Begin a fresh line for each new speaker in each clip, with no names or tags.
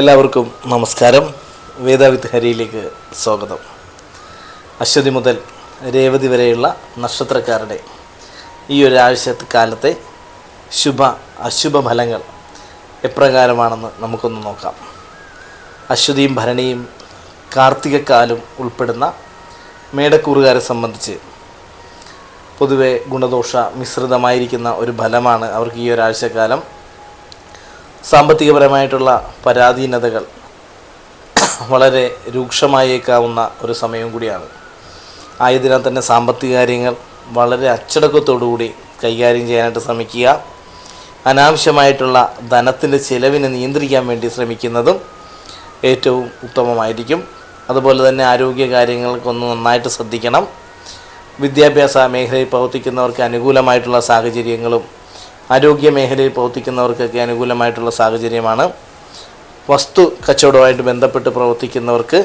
എല്ലാവർക്കും നമസ്കാരം. വേദാവിത്ത് ഹരിയിലേക്ക് സ്വാഗതം. അശ്വതി മുതൽ രേവതി വരെയുള്ള നക്ഷത്രക്കാരുടെ ഈ ഒരാഴ്ച കാലത്തെ ശുഭ അശുഭ ഫലങ്ങൾ എപ്രകാരമാണെന്ന് നമുക്കൊന്ന് നോക്കാം. അശ്വതിയും ഭരണിയും കാർത്തികക്കാലും ഉൾപ്പെടുന്ന മേടക്കൂറുകാരെ സംബന്ധിച്ച് പൊതുവെ ഗുണദോഷ മിശ്രിതമായിരിക്കുന്ന ഒരു ഫലമാണ് അവർക്ക് ഈ ഒരാഴ്ചക്കാലം സാമ്പത്തികപരമായിട്ടുള്ള പരാധീനതകൾ വളരെ രൂക്ഷമായേക്കാവുന്ന ഒരു സമയം കൂടിയാണ്. ആയതിനാൽ തന്നെ സാമ്പത്തിക കാര്യങ്ങൾ വളരെ അച്ചടക്കത്തോടുകൂടി കൈകാര്യം ചെയ്യാനായിട്ട് ശ്രമിക്കുക. അനാവശ്യമായിട്ടുള്ള ധനത്തിന്റെ ചിലവിനെ നിയന്ത്രിക്കാൻ വേണ്ടി ശ്രമിക്കുന്നതും ഏറ്റവും ഉത്തമമായിരിക്കും. അതുപോലെ തന്നെ ആരോഗ്യ കാര്യങ്ങൾക്കൊന്ന് നന്നായിട്ട് ശ്രദ്ധിക്കണം. വിദ്യാഭ്യാസ മേഖലയിൽ പ്രവർത്തിക്കുന്നവർക്ക് അനുകൂലമായിട്ടുള്ള സാഹചര്യങ്ങളും ആരോഗ്യ മേഖലയിൽ പ്രവർത്തിക്കുന്നവർക്കൊക്കെ അനുകൂലമായിട്ടുള്ള സാഹചര്യമാണ്. വസ്തു കച്ചവടവുമായിട്ട് ബന്ധപ്പെട്ട് പ്രവർത്തിക്കുന്നവർക്ക്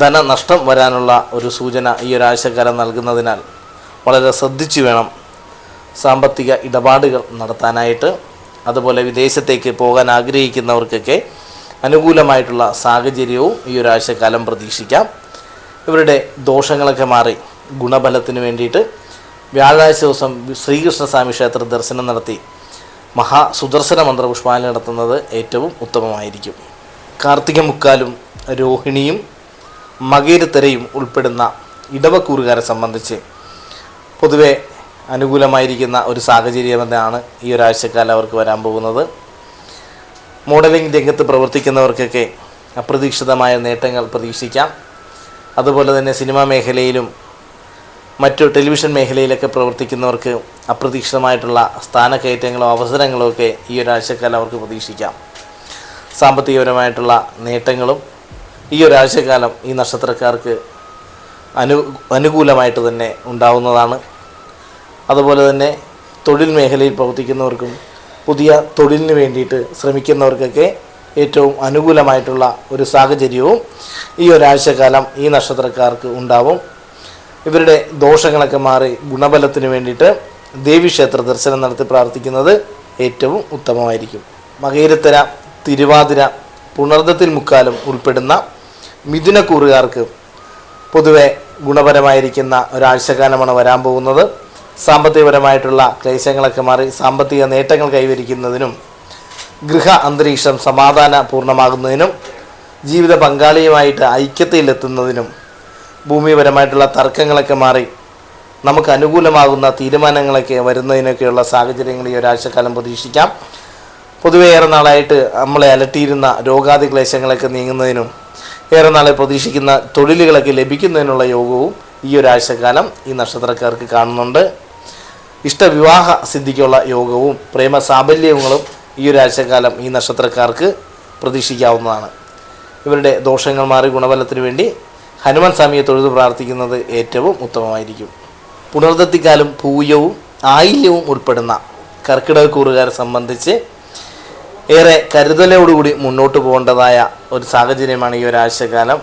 ധനനഷ്ടം വരാനുള്ള ഒരു സൂചന ഈ ഒരാഴ്ചക്കാലം നൽകുന്നതിനാൽ വളരെ ശ്രദ്ധിച്ചു വേണം സാമ്പത്തിക ഇടപാടുകൾ നടത്താനായിട്ട്. അതുപോലെ വിദേശത്തേക്ക് പോകാൻ ആഗ്രഹിക്കുന്നവർക്കൊക്കെ അനുകൂലമായിട്ടുള്ള സാഹചര്യവും ഈ ഒരാഴ്ചക്കാലം പ്രതീക്ഷിക്കാം. ഇവരുടെ ദോഷങ്ങളൊക്കെ മാറി ഗുണഫലത്തിന് വേണ്ടിയിട്ട് വ്യാഴാഴ്ച ദിവസം ശ്രീകൃഷ്ണസ്വാമി ക്ഷേത്ര ദർശനം നടത്തി മഹാ സുദർശന മന്ത്ര നടത്തുന്നത് ഏറ്റവും ഉത്തമമായിരിക്കും. കാർത്തിക മുക്കാലും രോഹിണിയും മകേരത്തരയും ഉൾപ്പെടുന്ന ഇടവക്കൂറുകാരെ സംബന്ധിച്ച് പൊതുവെ അനുകൂലമായിരിക്കുന്ന ഒരു സാഹചര്യമെന്നാണ് ഈ ഒരാഴ്ചക്കാലം അവർക്ക് വരാൻ പോകുന്നത്. മോഡലിംഗ് രംഗത്ത് പ്രവർത്തിക്കുന്നവർക്കൊക്കെ അപ്രതീക്ഷിതമായ നേട്ടങ്ങൾ പ്രതീക്ഷിക്കാം. അതുപോലെ തന്നെ സിനിമാ മേഖലയിലും മറ്റു ടെലിവിഷൻ മേഖലയിലൊക്കെ പ്രവർത്തിക്കുന്നവർക്ക് അപ്രതീക്ഷിതമായിട്ടുള്ള സ്ഥാനക്കയറ്റങ്ങളോ അവസരങ്ങളോ ഒക്കെ ഈ ഒരാഴ്ചക്കാലം അവർക്ക് പ്രതീക്ഷിക്കാം. സാമ്പത്തികപരമായിട്ടുള്ള നേട്ടങ്ങളും ഈ ഒരാഴ്ചക്കാലം ഈ നക്ഷത്രക്കാർക്ക് അനു അനുകൂലമായിട്ട് തന്നെ ഉണ്ടാവുന്നതാണ്. അതുപോലെ തന്നെ തൊഴിൽ മേഖലയിൽ പ്രവർത്തിക്കുന്നവർക്കും പുതിയ തൊഴിലിന് വേണ്ടിയിട്ട് ശ്രമിക്കുന്നവർക്കൊക്കെ ഏറ്റവും അനുകൂലമായിട്ടുള്ള ഒരു സാഹചര്യവും ഈ ഒരാഴ്ചക്കാലം ഈ നക്ഷത്രക്കാർക്ക് ഉണ്ടാവും. ഇവരുടെ ദോഷങ്ങളൊക്കെ മാറി ഗുണബലത്തിന് വേണ്ടിയിട്ട് ദേവീക്ഷേത്ര ദർശനം നടത്തി പ്രാർത്ഥിക്കുന്നത് ഏറ്റവും ഉത്തമമായിരിക്കും. മകയിരത്തര തിരുവാതിര പുണർദത്തിൽ മുക്കാലും ഉൾപ്പെടുന്ന മിഥുനക്കൂറുകാർക്ക് പൊതുവെ ഗുണപരമായിരിക്കുന്ന ഒരാഴ്ചക്കാലമാണ് വരാൻ പോകുന്നത്. സാമ്പത്തികപരമായിട്ടുള്ള ക്ലേശങ്ങളൊക്കെ മാറി സാമ്പത്തിക നേട്ടങ്ങൾ കൈവരിക്കുന്നതിനും ഗൃഹ അന്തരീക്ഷം സമാധാന പൂർണമാകുന്നതിനും ജീവിത പങ്കാളിയുമായിട്ട് ഐക്യതയിലെത്തുന്നതിനും ഭൂമിപരമായിട്ടുള്ള തർക്കങ്ങളൊക്കെ മാറി നമുക്ക് അനുകൂലമാകുന്ന തീരുമാനങ്ങളൊക്കെ വരുന്നതിനൊക്കെയുള്ള സാഹചര്യങ്ങൾ ഈ ഒരാഴ്ചക്കാലം പ്രതീക്ഷിക്കാം. പൊതുവെ ഏറെ നാളായിട്ട് നമ്മളെ അലട്ടിയിരുന്ന രോഗാതി ക്ലേശങ്ങളൊക്കെ നീങ്ങുന്നതിനും ഏറെ നാളെ പ്രതീക്ഷിക്കുന്ന തൊഴിലുകളൊക്കെ ലഭിക്കുന്നതിനുള്ള യോഗവും ഈ ഒരാഴ്ചക്കാലം ഈ നക്ഷത്രക്കാർക്ക് കാണുന്നുണ്ട്. ഇഷ്ടവിവാഹ സിദ്ധിക്കുള്ള യോഗവും പ്രേമ സാബല്യങ്ങളും ഈ ഒരാഴ്ചക്കാലം ഈ നക്ഷത്രക്കാർക്ക് പ്രതീക്ഷിക്കാവുന്നതാണ്. ഇവരുടെ ദോഷങ്ങൾ മാറി ഗുണബലത്തിന് വേണ്ടി ഹനുമാൻ സ്വാമിയെ തൊഴുതു പ്രാർത്ഥിക്കുന്നത് ഏറ്റവും ഉത്തമമായിരിക്കും. പുണർദത്തിക്കാലും പൂയവും ആയില്യവും ഉൾപ്പെടുന്ന കർക്കിടക കൂറുകാരെ സംബന്ധിച്ച് ഏറെ കരുതലോടുകൂടി മുന്നോട്ട് പോകേണ്ടതായ ഒരു സാഹചര്യമാണ് ഈ ഒരാഴ്ചക്കാലം.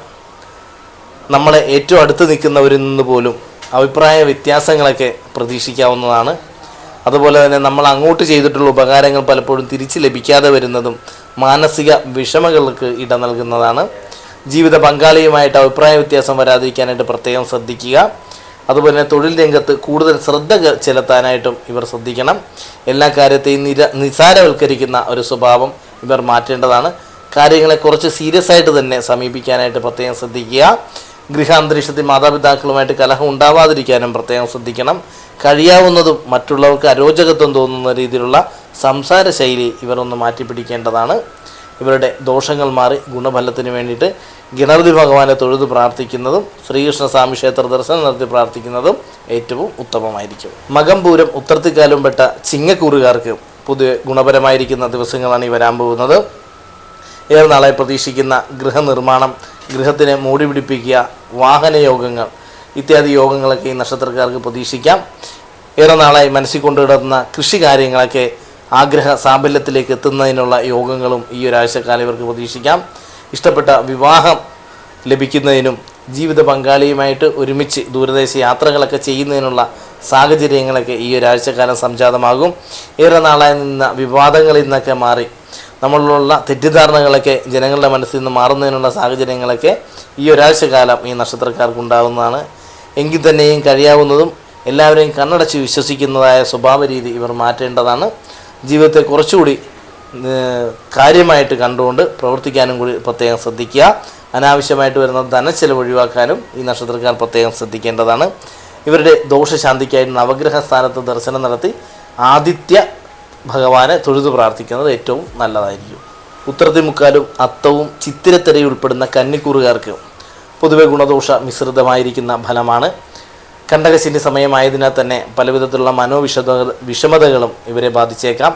നമ്മളെ ഏറ്റവും അടുത്ത് നിൽക്കുന്നവരിൽ നിന്ന് പോലും അഭിപ്രായ വ്യത്യാസങ്ങളൊക്കെ പ്രതീക്ഷിക്കാവുന്നതാണ്. അതുപോലെ തന്നെ നമ്മൾ അങ്ങോട്ട് ചെയ്തിട്ടുള്ള ഉപകാരങ്ങൾ പലപ്പോഴും തിരിച്ച് ലഭിക്കാതെ വരുന്നതും മാനസിക വിഷമങ്ങൾക്ക് ഇട നൽകുന്നതാണ്. ജീവിത പങ്കാളിയുമായിട്ട് അഭിപ്രായ വ്യത്യാസം വരാതിരിക്കാനായിട്ട് പ്രത്യേകം ശ്രദ്ധിക്കുക. അതുപോലെ തന്നെ തൊഴിൽ രംഗത്ത് കൂടുതൽ ശ്രദ്ധ ചെലുത്താനായിട്ടും ഇവർ ശ്രദ്ധിക്കണം. എല്ലാ കാര്യത്തെയും നിര നിസാരവൽക്കരിക്കുന്ന ഒരു സ്വഭാവം ഇവർ മാറ്റേണ്ടതാണ്. കാര്യങ്ങളെ കുറച്ച് സീരിയസ് ആയിട്ട് തന്നെ സമീപിക്കാനായിട്ട് പ്രത്യേകം ശ്രദ്ധിക്കുക. ഗൃഹാന്തരീക്ഷത്തിൽ മാതാപിതാക്കളുമായിട്ട് കലഹം ഉണ്ടാവാതിരിക്കാനും പ്രത്യേകം ശ്രദ്ധിക്കണം. കഴിയാവുന്നതും മറ്റുള്ളവർക്ക് അരോചകത്വം തോന്നുന്ന രീതിയിലുള്ള സംസാര ശൈലി ഇവർ ഒന്ന് മാറ്റിപ്പിടിക്കേണ്ടതാണ്. ഇവരുടെ ദോഷങ്ങൾ മാറി ഗുണഫലത്തിന് വേണ്ടിയിട്ട് ഗണപതി ഭഗവാനെ തൊഴുത് പ്രാർത്ഥിക്കുന്നതും ശ്രീകൃഷ്ണ സ്വാമി ക്ഷേത്ര ദർശനം നടത്തി പ്രാർത്ഥിക്കുന്നതും ഏറ്റവും ഉത്തമമായിരിക്കും. മകംപൂരം ഉത്തർത്തിക്കാലും പെട്ട ചിങ്ങക്കൂറുകാർക്ക് പൊതുവെ ഗുണപരമായിരിക്കുന്ന ദിവസങ്ങളാണ് ഈ വരാൻ പോകുന്നത്. ഏറെ നാളായി പ്രതീക്ഷിക്കുന്ന ഗൃഹനിർമ്മാണം ഗൃഹത്തിനെ മൂടി പിടിപ്പിക്കുക വാഹനയോഗങ്ങൾ ഇത്യാദി യോഗങ്ങളൊക്കെ ഈ നക്ഷത്രക്കാർക്ക് പ്രതീക്ഷിക്കാം. ഏറെ നാളായി മനസ്സിൽ കൊണ്ടുകിടന്ന കൃഷി കാര്യങ്ങളൊക്കെ ആഗ്രഹ സാഫല്യത്തിലേക്ക് എത്തുന്നതിനുള്ള യോഗങ്ങളും ഈ ഒരാഴ്ചക്കാലം ഇവർക്ക് പ്രതീക്ഷിക്കാം. ഇഷ്ടപ്പെട്ട വിവാഹം ലഭിക്കുന്നതിനും ജീവിത പങ്കാളിയുമായിട്ട് ഒരുമിച്ച് ദൂരദേശ യാത്രകളൊക്കെ ചെയ്യുന്നതിനുള്ള സാഹചര്യങ്ങളൊക്കെ ഈ ഒരാഴ്ചക്കാലം സംജാതമാകും. ഏറെ നാളായി നിന്ന വിവാദങ്ങളിൽ നിന്നൊക്കെ മാറി നമ്മളിലുള്ള തെറ്റിദ്ധാരണകളൊക്കെ ജനങ്ങളുടെ മനസ്സിൽ നിന്ന് മാറുന്നതിനുള്ള സാഹചര്യങ്ങളൊക്കെ ഈ ഒരാഴ്ചക്കാലം ഈ നക്ഷത്രക്കാർക്ക് ഉണ്ടാകുന്നതാണ് എങ്കിൽ തന്നെയും കഴിയാവുന്നതും എല്ലാവരെയും കണ്ണടച്ച് വിശ്വസിക്കുന്നതായ സ്വഭാവ രീതി ഇവർ മാറ്റേണ്ടതാണ്. ജീവിതത്തെ കുറച്ചുകൂടി കാര്യമായിട്ട് കണ്ടുകൊണ്ട് പ്രവർത്തിക്കാനും കൂടി പ്രത്യേകം ശ്രദ്ധിക്കുക. അനാവശ്യമായിട്ട് വരുന്ന ധനച്ചെലവ് ഒഴിവാക്കാനും ഈ നക്ഷത്രക്കാർ പ്രത്യേകം ശ്രദ്ധിക്കേണ്ടതാണ്. ഇവരുടെ ദോഷശാന്തിക്കായി നവഗ്രഹ സ്ഥാനത്ത് ദർശനം നടത്തി ആദിത്യ ഭഗവാനെ തൊഴുതു പ്രാർത്ഥിക്കുന്നത് ഏറ്റവും നല്ലതായിരിക്കും. ഉത്തരത്തിമുക്കാലും അത്തവും ചിത്തിരത്തിരയും ഉൾപ്പെടുന്ന കന്നിക്കൂറുകാർക്ക് പൊതുവെ ഗുണദോഷ മിശ്രിതമായിരിക്കുന്ന ഫലമാണ് കണ്ടകശിന്റെ സമയമായതിനാൽ തന്നെ പലവിധത്തിലുള്ള മനോവിഷത വിഷമതകളും ഇവരെ ബാധിച്ചേക്കാം.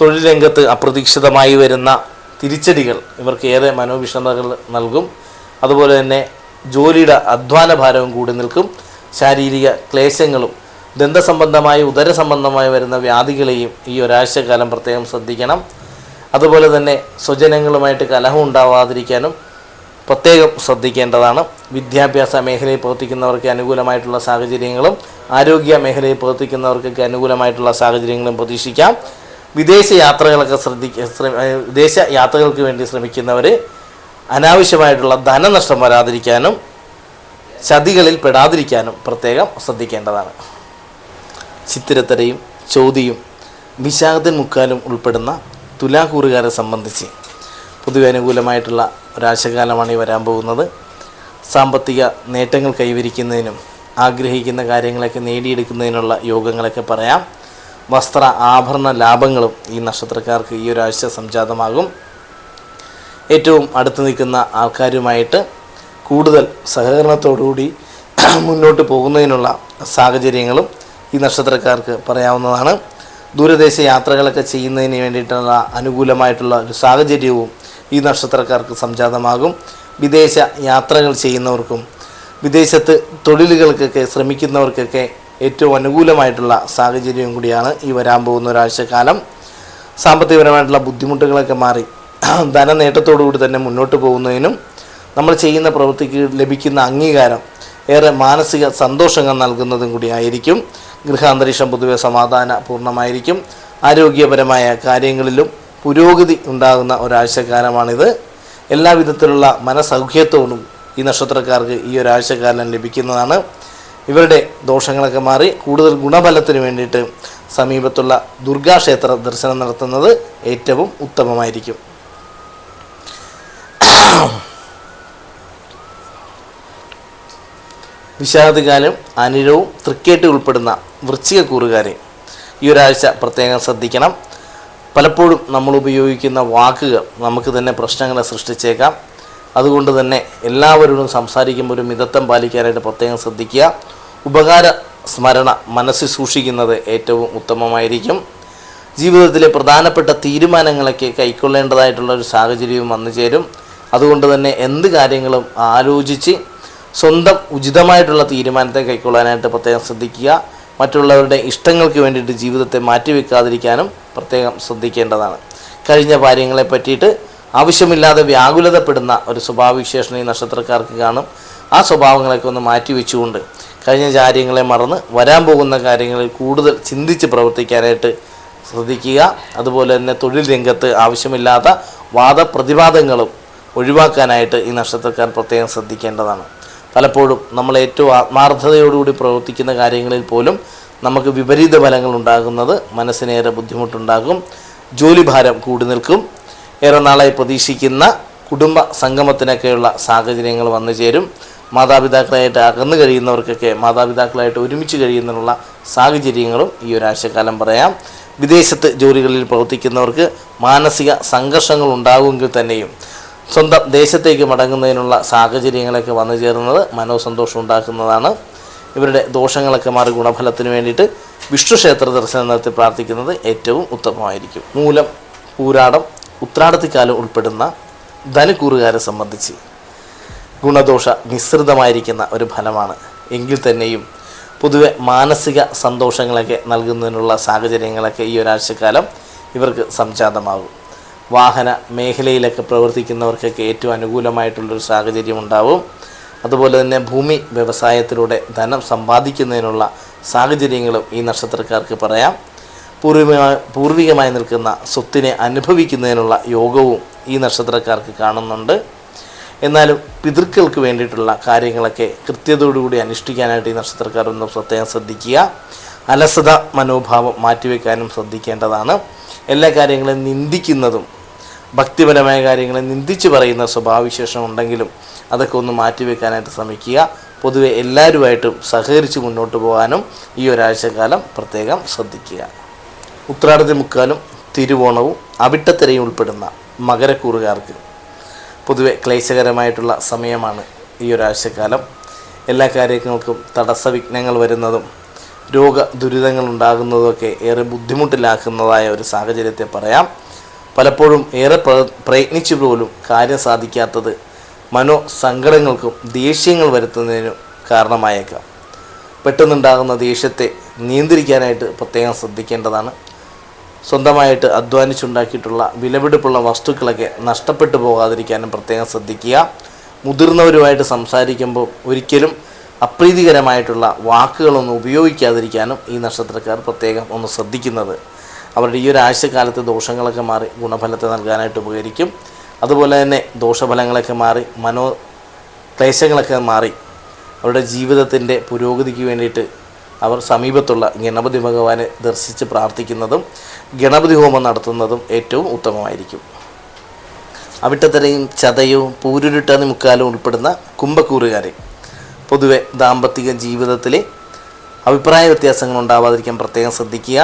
തൊഴിൽ രംഗത്ത് അപ്രതീക്ഷിതമായി വരുന്ന തിരിച്ചടികൾ ഇവർക്ക് ഏറെ മനോവിഷമതകൾ നൽകും. അതുപോലെ തന്നെ ജോലിയുടെ അധ്വാന ഭാരവും കൂടി നിൽക്കും. ശാരീരിക ക്ലേശങ്ങളും ദന്തസംബന്ധമായ ഉദര സംബന്ധമായി വരുന്ന വ്യാധികളെയും ഈ ഒരാഴ്ചക്കാലം പ്രത്യേകം ശ്രദ്ധിക്കണം. അതുപോലെ തന്നെ സ്വജനങ്ങളുമായിട്ട് കലഹം ഉണ്ടാവാതിരിക്കാനും പ്രത്യേകം ശ്രദ്ധിക്കേണ്ടതാണ്. വിദ്യാഭ്യാസ മേഖലയിൽ പ്രവർത്തിക്കുന്നവർക്ക് അനുകൂലമായിട്ടുള്ള സാഹചര്യങ്ങളും ആരോഗ്യ മേഖലയിൽ പ്രവർത്തിക്കുന്നവർക്കൊക്കെ അനുകൂലമായിട്ടുള്ള സാഹചര്യങ്ങളും പ്രതീക്ഷിക്കാം. വിദേശ യാത്രകളൊക്കെ ശ്രദ്ധിക്ക വിദേശ യാത്രകൾക്ക് വേണ്ടി ശ്രമിക്കുന്നവർ അനാവശ്യമായിട്ടുള്ള ധനനഷ്ടം വരാതിരിക്കാനും ചതികളിൽ പെടാതിരിക്കാനും പ്രത്യേകം ശ്രദ്ധിക്കേണ്ടതാണ്. ചിത്തിരത്തരയും ചോതിയും വിശാഖതൻ മുക്കാലും ഉൾപ്പെടുന്ന തുലാകൂറുകാരെ സംബന്ധിച്ച് പൊതുവെ അനുകൂലമായിട്ടുള്ള ഒരാശകാലമാണ് ഈ വരാൻ പോകുന്നത്. സാമ്പത്തിക നേട്ടങ്ങൾ കൈവരിക്കുന്നതിനും ആഗ്രഹിക്കുന്ന കാര്യങ്ങളൊക്കെ നേടിയെടുക്കുന്നതിനുള്ള യോഗങ്ങളൊക്കെ പറയാം. വസ്ത്ര ആഭരണ ലാഭങ്ങളും ഈ നക്ഷത്രക്കാർക്ക് ഈ ഒരാഴ്ച സംജാതമാകും. ഏറ്റവും അടുത്ത് നിൽക്കുന്ന ആൾക്കാരുമായിട്ട് കൂടുതൽ സഹകരണത്തോടുകൂടി മുന്നോട്ട് പോകുന്നതിനുള്ള സാഹചര്യങ്ങളും ഈ നക്ഷത്രക്കാർക്ക് പറയാവുന്നതാണ്. ദൂരദേശ യാത്രകളൊക്കെ ചെയ്യുന്നതിന് വേണ്ടിയിട്ടുള്ള അനുകൂലമായിട്ടുള്ള ഒരു സാഹചര്യവും ഈ നക്ഷത്രക്കാർക്ക് സംജാതമാകും. വിദേശ യാത്രകൾ ചെയ്യുന്നവർക്കും വിദേശത്ത് തൊഴിലുകൾക്കൊക്കെ ശ്രമിക്കുന്നവർക്കൊക്കെ ഏറ്റവും അനുകൂലമായിട്ടുള്ള സാഹചര്യവും കൂടിയാണ് ഈ വരാൻ പോകുന്ന ഒരാഴ്ചക്കാലം. സാമ്പത്തികപരമായിട്ടുള്ള ബുദ്ധിമുട്ടുകളൊക്കെ മാറി ധനനേട്ടത്തോടുകൂടി തന്നെ മുന്നോട്ട് പോകുന്നതിനും നമ്മൾ ചെയ്യുന്ന പ്രവൃത്തിക്ക് ലഭിക്കുന്ന അംഗീകാരം ഏറെ മാനസിക സന്തോഷങ്ങൾ നൽകുന്നതും കൂടിയായിരിക്കും ഗൃഹാന്തരീക്ഷം പൊതുവെ സമാധാന പൂർണമായിരിക്കും ആരോഗ്യപരമായ കാര്യങ്ങളിലും പുരോഗതി ഉണ്ടാകുന്ന ഒരാഴ്ചക്കാലമാണിത്. എല്ലാവിധത്തിലുള്ള മനസൗഖ്യത്തോടും ഈ നക്ഷത്രക്കാർക്ക് ഈ ഒരാഴ്ചക്കാലം ലഭിക്കുന്നതാണ്. ഇവരുടെ ദോഷങ്ങളൊക്കെ മാറി കൂടുതൽ ഗുണഫലത്തിന് വേണ്ടിയിട്ട് സമീപത്തുള്ള ദുർഗാക്ഷേത്ര ദർശനം നടത്തുന്നത് ഏറ്റവും ഉത്തമമായിരിക്കും. വിഷാദകാലം അനിരവും തൃക്കേട്ടി ഉൾപ്പെടുന്ന വൃശ്ചിക കൂറുകാരെ ഈ ഒരാഴ്ച പ്രത്യേകം ശ്രദ്ധിക്കണം. പലപ്പോഴും നമ്മൾ ഉപയോഗിക്കുന്ന വാക്കുകൾ നമുക്ക് തന്നെ പ്രശ്നങ്ങളെ സൃഷ്ടിച്ചേക്കാം. അതുകൊണ്ട് തന്നെ എല്ലാവരോടും സംസാരിക്കുമ്പോൾ ഒരു മിതത്വം പാലിക്കാനായിട്ട് പ്രത്യേകം ശ്രദ്ധിക്കുക. ഉപകാര സ്മരണ മനസ്സിൽ സൂക്ഷിക്കുന്നത് ഏറ്റവും ഉത്തമമായിരിക്കും. ജീവിതത്തിലെ പ്രധാനപ്പെട്ട തീരുമാനങ്ങളൊക്കെ കൈക്കൊള്ളേണ്ടതായിട്ടുള്ള ഒരു സാഹചര്യവും വന്നു ചേരും. അതുകൊണ്ട് തന്നെ എന്ത് കാര്യങ്ങളും ആലോചിച്ച് സ്വന്തം ഉചിതമായിട്ടുള്ള തീരുമാനത്തെ കൈക്കൊള്ളാനായിട്ട് പ്രത്യേകം ശ്രദ്ധിക്കുക. മറ്റുള്ളവരുടെ ഇഷ്ടങ്ങൾക്ക് വേണ്ടിയിട്ട് ജീവിതത്തെ മാറ്റിവെക്കാതിരിക്കാനും പ്രത്യേകം ശ്രദ്ധിക്കേണ്ടതാണ്. കഴിഞ്ഞ കാര്യങ്ങളെ പറ്റിയിട്ട് ആവശ്യമില്ലാതെ വ്യാകുലതപ്പെടുന്ന ഒരു സ്വഭാവവിശേഷണം ഈ നക്ഷത്രക്കാർക്ക് കാണും. ആ സ്വഭാവങ്ങളൊക്കെ ഒന്ന് മാറ്റിവെച്ചുകൊണ്ട് കഴിഞ്ഞ കാര്യങ്ങളെ മറന്ന് വരാൻ പോകുന്ന കാര്യങ്ങളിൽ കൂടുതൽ ചിന്തിച്ച് പ്രവർത്തിക്കാനായിട്ട് ശ്രദ്ധിക്കുക. അതുപോലെ തന്നെ തൊഴിൽ രംഗത്ത് ആവശ്യമില്ലാത്ത വാദപ്രതിവാദങ്ങളും ഒഴിവാക്കാനായിട്ട് ഈ നക്ഷത്രക്കാർ പ്രത്യേകം ശ്രദ്ധിക്കേണ്ടതാണ്. പലപ്പോഴും നമ്മൾ ഏറ്റവും ആത്മാർത്ഥതയോടുകൂടി പ്രവർത്തിക്കുന്ന കാര്യങ്ങളിൽ പോലും നമുക്ക് വിപരീത ഫലങ്ങൾ ഉണ്ടാകുന്നത് മനസ്സിനേറെ ബുദ്ധിമുട്ടുണ്ടാകും. ജോലിഭാരം കൂടി നിൽക്കും. ഏറെ നാളായി പ്രതീക്ഷിക്കുന്ന കുടുംബ സംഗമത്തിനൊക്കെയുള്ള സാഹചര്യങ്ങൾ വന്നു ചേരും. മാതാപിതാക്കളായിട്ട് അകന്നു കഴിയുന്നവർക്കൊക്കെ മാതാപിതാക്കളായിട്ട് ഒരുമിച്ച് കഴിയുന്നതിനുള്ള സാഹചര്യങ്ങളും ഈ ഒരാഴ്ചക്കാലം പറയാം. വിദേശത്ത് ജോലികളിൽ പ്രവർത്തിക്കുന്നവർക്ക് മാനസിക സംഘർഷങ്ങൾ ഉണ്ടാകുമെങ്കിൽ തന്നെയും സ്വന്തം ദേശത്തേക്ക് മടങ്ങുന്നതിനുള്ള സാഹചര്യങ്ങളൊക്കെ വന്നു ചേരുന്നത് മനോസന്തോഷം ഉണ്ടാക്കുന്നതാണ്. ഇവരുടെ ദോഷങ്ങളൊക്കെ മാറി ഗുണഫലത്തിന് വേണ്ടിയിട്ട് വിഷ്ണു ക്ഷേത്ര ദർശനം നടത്തി പ്രാർത്ഥിക്കുന്നത് ഏറ്റവും ഉത്തമമായിരിക്കും. മൂലം പൂരാടം ഉത്രാടത്തിക്കാലം ഉൾപ്പെടുന്ന ധനക്കൂറുകാരെ സംബന്ധിച്ച് ഗുണദോഷ മിശ്രിതമായിരിക്കുന്ന ഒരു ഫലമാണ്. എങ്കിൽ തന്നെയും പൊതുവെ മാനസിക സന്തോഷങ്ങളൊക്കെ നൽകുന്നതിനുള്ള സാഹചര്യങ്ങളൊക്കെ ഈ ഒരാഴ്ചക്കാലം ഇവർക്ക് സംജാതമാകും. വാഹന മേഖലയിലൊക്കെ പ്രവർത്തിക്കുന്നവർക്കൊക്കെ ഏറ്റവും അനുകൂലമായിട്ടുള്ളൊരു സാഹചര്യം ഉണ്ടാവും അതുപോലെ തന്നെ ഭൂമി വ്യവസായത്തിലൂടെ ധനം സമ്പാദിക്കുന്നതിനുള്ള സാഹചര്യങ്ങളും ഈ നക്ഷത്രക്കാർക്ക് പറയാം. പൂർവികമായി പൂർവികമായി നിൽക്കുന്ന സ്വത്തിനെ അനുഭവിക്കുന്നതിനുള്ള യോഗവും ഈ നക്ഷത്രക്കാർക്ക് കാണുന്നുണ്ട്. എന്നാലും പിതൃക്കൾക്ക് വേണ്ടിയിട്ടുള്ള കാര്യങ്ങളൊക്കെ കൃത്യതയോടുകൂടി അനുഷ്ഠിക്കാനായിട്ട് ഈ നക്ഷത്രക്കാർ ഒന്ന് പ്രത്യേകം ശ്രദ്ധിക്കുക. അലസത മനോഭാവം മാറ്റിവെക്കാനും ശ്രദ്ധിക്കേണ്ടതാണ്. എല്ലാ കാര്യങ്ങളും നിന്ദിക്കുന്നതും ഭക്തിപരമായ കാര്യങ്ങളെ നിന്ദിച്ച് പറയുന്ന സ്വഭാവവിശേഷം ഉണ്ടെങ്കിലും അതൊക്കെ ഒന്ന് മാറ്റിവെക്കാനായിട്ട് ശ്രമിക്കുക. പൊതുവെ എല്ലാവരുമായിട്ടും സഹകരിച്ച് മുന്നോട്ട് പോകാനും ഈ ഒരാഴ്ചക്കാലം പ്രത്യേകം ശ്രദ്ധിക്കുക. ഉത്രാടത്തി മുക്കാലും തിരുവോണവും അവിട്ടത്തിരയും ഉൾപ്പെടുന്ന മകരക്കൂറുകാർക്ക് പൊതുവെ ക്ലേശകരമായിട്ടുള്ള സമയമാണ് ഈ ഒരാഴ്ചക്കാലം. എല്ലാ കാര്യങ്ങൾക്കും തടസ്സ വിഘ്നങ്ങൾ വരുന്നതും രോഗ ദുരിതങ്ങൾ ഉണ്ടാകുന്നതൊക്കെ ഏറെ ബുദ്ധിമുട്ടിലാക്കുന്നതായ ഒരു സാഹചര്യത്തെ പറയാം. പലപ്പോഴും ഏറെ പ്ര- പ്രയത്നിച്ചു പോലും കാര്യം സാധിക്കാത്തത് മനോസങ്കടങ്ങൾക്കും ദേഷ്യങ്ങൾ വരുത്തുന്നതിനും കാരണമായേക്കാം. പെട്ടെന്നുണ്ടാകുന്ന ദേഷ്യത്തെ നിയന്ത്രിക്കാനായിട്ട് പ്രത്യേകം ശ്രദ്ധിക്കേണ്ടതാണ്. സ്വന്തമായിട്ട് അധ്വാനിച്ചുണ്ടാക്കിയിട്ടുള്ള വിലപിടിപ്പുള്ള വസ്തുക്കളൊക്കെ നഷ്ടപ്പെട്ടു പോകാതിരിക്കാനും പ്രത്യേകം ശ്രദ്ധിക്കുക. മുതിർന്നവരുമായിട്ട് സംസാരിക്കുമ്പോൾ ഒരിക്കലും അപ്രീതികരമായിട്ടുള്ള വാക്കുകളൊന്നും ഉപയോഗിക്കാതിരിക്കാനും ഈ നക്ഷത്രക്കാർ പ്രത്യേകം ഒന്ന് ശ്രദ്ധിക്കുന്നത്. അവരുടെ ഈ ഒരു ആഴ്ചക്കാലത്ത് ദോഷങ്ങളൊക്കെ മാറി ഗുണഫലത്തെ നൽകാനായിട്ട് ഉപകരിക്കും. അതുപോലെ തന്നെ ദോഷഫലങ്ങളൊക്കെ മാറി മനോ ക്ലേശങ്ങളൊക്കെ മാറി അവരുടെ ജീവിതത്തിന്റെ പുരോഗതിക്ക് വേണ്ടിയിട്ട് അവർ സമീപത്തുള്ള ഗണപതി ഭഗവാനെ ദർശിച്ച് പ്രാർത്ഥിക്കുന്നതും ഗണപതി ഹോമം നടത്തുന്നതും ഏറ്റവും ഉത്തമമായിരിക്കും. അവിട്ടത്തരയും ചതയും പൂരുരുട്ടാതി മുക്കാലും ഉൾപ്പെടുന്ന കുംഭക്കൂറുകാരെ പൊതുവെ ദാമ്പത്തിക ജീവിതത്തിലെ അഭിപ്രായ വ്യത്യാസങ്ങൾ ഉണ്ടാവാതിരിക്കാൻ പ്രത്യേകം ശ്രദ്ധിക്കുക.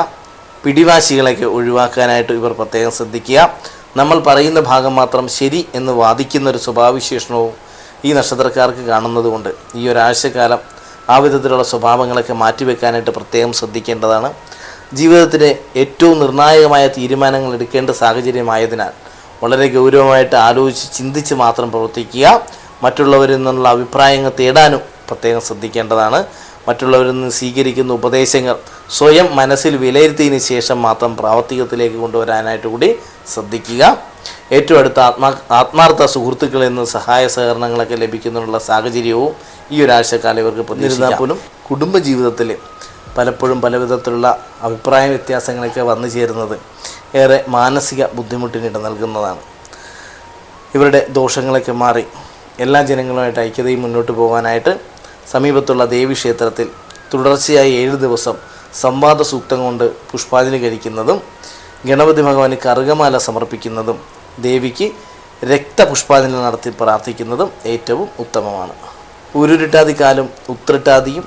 പിടിവാശികളൊക്കെ ഒഴിവാക്കാനായിട്ട് ഇവർ പ്രത്യേകം ശ്രദ്ധിക്കുക. നമ്മൾ പറയുന്ന ഭാഗം മാത്രം ശരി എന്ന് വാദിക്കുന്ന ഒരു സ്വഭാവവിശേഷണവും ഈ നക്ഷത്രക്കാർക്ക് കാണുന്നതുകൊണ്ട് ഈ ഒരാഴ്ചക്കാലം ആ വിധത്തിലുള്ള സ്വഭാവങ്ങളൊക്കെ മാറ്റിവെക്കാനായിട്ട് പ്രത്യേകം ശ്രദ്ധിക്കേണ്ടതാണ്. ജീവിതത്തിലെ ഏറ്റവും നിർണായകമായ തീരുമാനങ്ങൾ എടുക്കേണ്ട സാഹചര്യമായതിനാൽ വളരെ ഗൗരവമായിട്ട് ആലോചിച്ച് ചിന്തിച്ച് മാത്രം പ്രവർത്തിക്കുക. മറ്റുള്ളവരിൽ നിന്നുള്ള അഭിപ്രായങ്ങൾ തേടാനും പ്രത്യേകം ശ്രദ്ധിക്കേണ്ടതാണ്. മറ്റുള്ളവരിൽ നിന്ന് സ്വീകരിക്കുന്ന ഉപദേശങ്ങൾ സ്വയം മനസ്സിൽ വിലയിരുത്തിയതിന് ശേഷം മാത്രം പ്രാവർത്തികത്തിലേക്ക് കൊണ്ടുവരാനായിട്ട് കൂടി ശ്രദ്ധിക്കുക. ഏറ്റവും അടുത്ത ആത്മാ ആത്മാർത്ഥ സുഹൃത്തുക്കളിൽ നിന്ന് സഹായ സഹകരണങ്ങളൊക്കെ ലഭിക്കുന്നതിനുള്ള സാഹചര്യവും ഈ ഒരാഴ്ചക്കാലം ഇവർക്ക് പ്രതിരുന്നാൽ പോലും കുടുംബജീവിതത്തിൽ പലപ്പോഴും പലവിധത്തിലുള്ള അഭിപ്രായ വ്യത്യാസങ്ങളൊക്കെ വന്നു ചേരുന്നത് ഏറെ മാനസിക ബുദ്ധിമുട്ടിനിട നൽകുന്നതാണ്. ഇവരുടെ ദോഷങ്ങളൊക്കെ മാറി എല്ലാ ജനങ്ങളുമായിട്ട് ഐക്യതയും മുന്നോട്ട് പോകാനായിട്ട് സമീപത്തുള്ള ദേവീക്ഷേത്രത്തിൽ തുടർച്ചയായി ഏഴ് ദിവസം സംവാദ സൂക്തം കൊണ്ട് പുഷ്പാഞ്ജലി കഴിക്കുന്നതും ഗണപതി ഭഗവാന് കറുകമാല സമർപ്പിക്കുന്നതും ദേവിക്ക് രക്തപുഷ്പാഞ്ജലി നടത്തി പ്രാർത്ഥിക്കുന്നതും ഏറ്റവും ഉത്തമമാണ്. ഉരുരുട്ടാതി കാലം ഉത്രട്ടാതിയും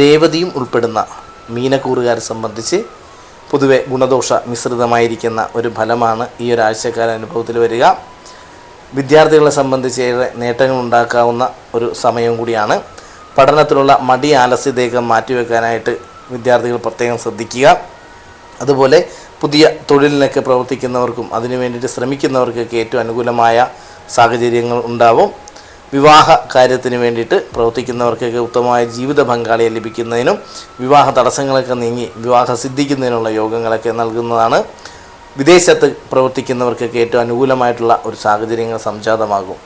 രേവതിയും ഉൾപ്പെടുന്ന മീനക്കൂറുകാരെ സംബന്ധിച്ച് പൊതുവെ ഗുണദോഷ മിശ്രിതമായിരിക്കുന്ന ഒരു ഫലമാണ് ഈ ഒരാഴ്ചക്കാല അനുഭവത്തിൽ വരിക. വിദ്യാർത്ഥികളെ സംബന്ധിച്ച് ഏറെ നേട്ടങ്ങൾ ഉണ്ടാക്കാവുന്ന ഒരു സമയം കൂടിയാണ്. പഠനത്തിലുള്ള മടി ആലസ്യതയൊക്കെ മാറ്റിവെക്കാനായിട്ട് വിദ്യാർത്ഥികൾ പ്രത്യേകം ശ്രദ്ധിക്കുക. അതുപോലെ പുതിയ തൊഴിലിനൊക്കെ പ്രവർത്തിക്കുന്നവർക്കും അതിനു വേണ്ടിയിട്ട് ശ്രമിക്കുന്നവർക്കൊക്കെ ഏറ്റവും അനുകൂലമായ സാഹചര്യങ്ങൾ ഉണ്ടാവും. വിവാഹ കാര്യത്തിന് വേണ്ടിയിട്ട് പ്രവർത്തിക്കുന്നവർക്കൊക്കെ ഉത്തമമായ ജീവിത പങ്കാളിയെ ലഭിക്കുന്നതിനും വിവാഹ തടസ്സങ്ങളൊക്കെ നീങ്ങി വിവാഹ സിദ്ധിക്കുന്നതിനുള്ള യോഗങ്ങളൊക്കെ നൽകുന്നതാണ്. വിദേശത്ത് പ്രവർത്തിക്കുന്നവർക്കൊക്കെ ഏറ്റവും അനുകൂലമായിട്ടുള്ള ഒരു സാഹചര്യങ്ങൾ സംജാതമാകും.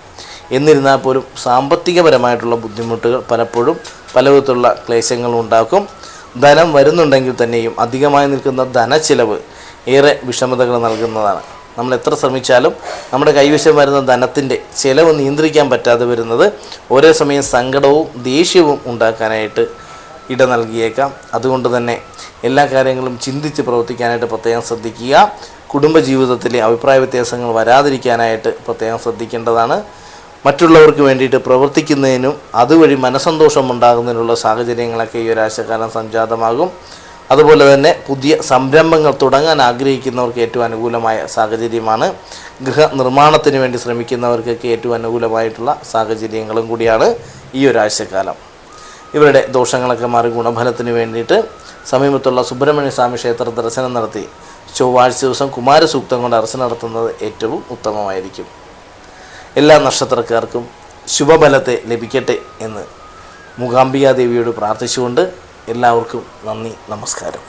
എന്നിരുന്നാൽ പോലും സാമ്പത്തികപരമായിട്ടുള്ള ബുദ്ധിമുട്ടുകൾ പലപ്പോഴും പല വിധത്തിലുള്ള ക്ലേശങ്ങളും ഉണ്ടാക്കും. ധനം വരുന്നുണ്ടെങ്കിൽ തന്നെയും അധികമായി നിൽക്കുന്ന ധനച്ചിലവ് ഏറെ വിഷമതകൾ നൽകുന്നതാണ്. നമ്മൾ എത്ര ശ്രമിച്ചാലും നമ്മുടെ കൈവശം വരുന്ന ധനത്തിന്റെ ചിലവ് നിയന്ത്രിക്കാൻ പറ്റാതെ വരുന്നത് ഒരേ സമയം സങ്കടവും ദേഷ്യവും ഉണ്ടാക്കാനായിട്ട് ഇട നൽകിയേക്കാം. അതുകൊണ്ട് തന്നെ എല്ലാ കാര്യങ്ങളും ചിന്തിച്ച് പ്രവർത്തിക്കാനായിട്ട് പ്രത്യേകം ശ്രദ്ധിക്കുക. കുടുംബജീവിതത്തിലെ അഭിപ്രായ വ്യത്യാസങ്ങൾ വരാതിരിക്കാനായിട്ട് പ്രത്യേകം ശ്രദ്ധിക്കേണ്ടതാണ്. മറ്റുള്ളവർക്ക് വേണ്ടിയിട്ട് പ്രവർത്തിക്കുന്നതിനും അതുവഴി മനസ്സന്തോഷം ഉണ്ടാകുന്നതിനുള്ള സാഹചര്യങ്ങളൊക്കെ ഈ ഒരാഴ്ചക്കാലം സംജാതമാകും. അതുപോലെ തന്നെ പുതിയ സംരംഭങ്ങൾ തുടങ്ങാൻ ആഗ്രഹിക്കുന്നവർക്ക് ഏറ്റവും അനുകൂലമായ സാഹചര്യമാണ്. ഗൃഹ നിർമ്മാണത്തിന് വേണ്ടി ശ്രമിക്കുന്നവർക്കൊക്കെ ഏറ്റവും അനുകൂലമായിട്ടുള്ള സാഹചര്യങ്ങളും കൂടിയാണ് ഈ ഒരാഴ്ചക്കാലം. ഇവരുടെ ദോഷങ്ങളൊക്കെ മാറി ഗുണഫലത്തിന് വേണ്ടിയിട്ട് സമീപത്തുള്ള സുബ്രഹ്മണ്യ സ്വാമി ക്ഷേത്ര ദർശനം നടത്തി ചൊവ്വാഴ്ച ദിവസം കുമാരസൂക്തം കൊണ്ട് അർച്ച നടത്തുന്നത് ഏറ്റവും ഉത്തമമായിരിക്കും. എല്ലാ നക്ഷത്രക്കാർക്കും ശുഭഫലത്തെ ലഭിക്കട്ടെ എന്ന് മൂകാംബികാദേവിയോട് പ്രാർത്ഥിച്ചുകൊണ്ട് എല്ലാവർക്കും നന്ദി നമസ്കാരം.